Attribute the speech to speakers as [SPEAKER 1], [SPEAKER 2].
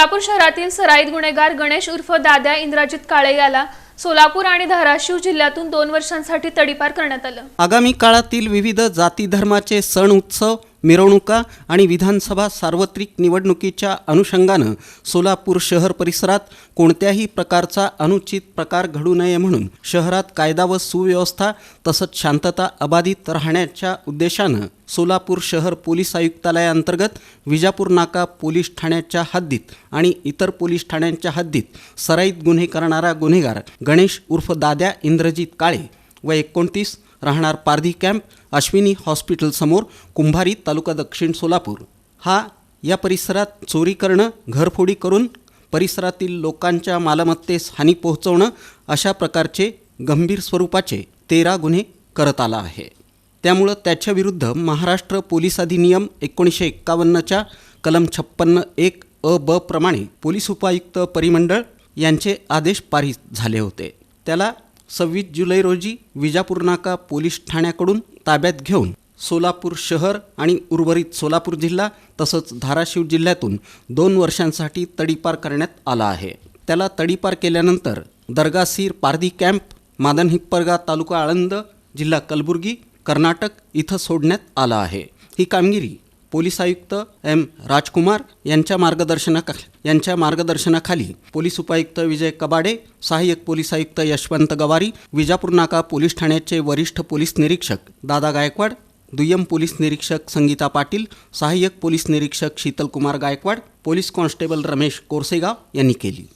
[SPEAKER 1] सोलापूर शहरातील सराईत गुन्हेगार गणेश उर्फ दाद्या इंद्रजित काळे याला सोलापूर आणि धाराशिव जिल्ह्यातून दोन वर्षांसाठी तडीपार करण्यात आलं.
[SPEAKER 2] आगामी काळातील विविध जाती धर्माचे सण उत्सव मिरवणुका आणि विधानसभा सार्वत्रिक निवडणुकीच्या अनुषंगानं सोलापूर शहर परिसरात कोणत्याही प्रकारचा अनुचित प्रकार घडू नये म्हणून शहरात कायदा व सुव्यवस्था तसंच शांतता अबाधित राहण्याच्या उद्देशानं सोलापूर शहर पोलीस आयुक्तालयाअंतर्गत विजापूर नाका पोलीस ठाण्याच्या हद्दीत आणि इतर पोलीस ठाण्यांच्या हद्दीत सराईत गुन्हे करणारा गुन्हेगार गणेश उर्फ दाद्या इंद्रजित काळे व एकोणतीस राहणार पारधी कॅम्प अश्विनी हॉस्पिटलसमोर कुंभारी तालुका दक्षिण सोलापूर. हा या परिसरात चोरी करणं घरफोडी करून परिसरातील लोकांच्या मालमत्तेस हानी पोहोचवणं अशा प्रकारचे गंभीर स्वरूपाचे तेरा गुन्हे करत आला आहे. त्यामुळं त्याच्याविरुद्ध महाराष्ट्र पोलीस अधिनियम एकोणीसशे एक्कावन्नच्या कलम छप्पन्न एक अ ब प्रमाणे पोलीस उपायुक्त परिमंडळ यांचे आदेश पारित झाले होते. त्याला सव्वीस जुलै रोजी विजापूर नाका पोलीस ठाण्याकडून ताब्यात घेऊन सोलापूर शहर आणि उर्वरित सोलापूर जिल्हा तसंच धाराशिव जिल्ह्यातून दोन वर्षांसाठी तडीपार करण्यात आला आहे. त्याला तडीपार केल्यानंतर दर्गासीर पारधी कॅम्प मादन हिप्परगा तालुका आळंद जिल्हा कलबुर्गी कर्नाटक इथं सोडण्यात आला आहे. ही कामगिरी पोलीस आयुक्त एम राजकुमार यांच्या मार्गदर्शनाखा यांच्या मार्गदर्शनाखाली पोलीस उपायुक्त विजय कबाडे सहाय्यक पोलीस आयुक्त यशवंत गवारी विजापूर नाका पोलीस ठाण्याचे वरिष्ठ पोलीस निरीक्षक दादा गायकवाड दुय्यम पोलीस निरीक्षक संगीता पाटील सहाय्यक पोलीस निरीक्षक शीतलकुमार गायकवाड पोलीस कॉन्स्टेबल रमेश कोरसेगाव यांनी केली.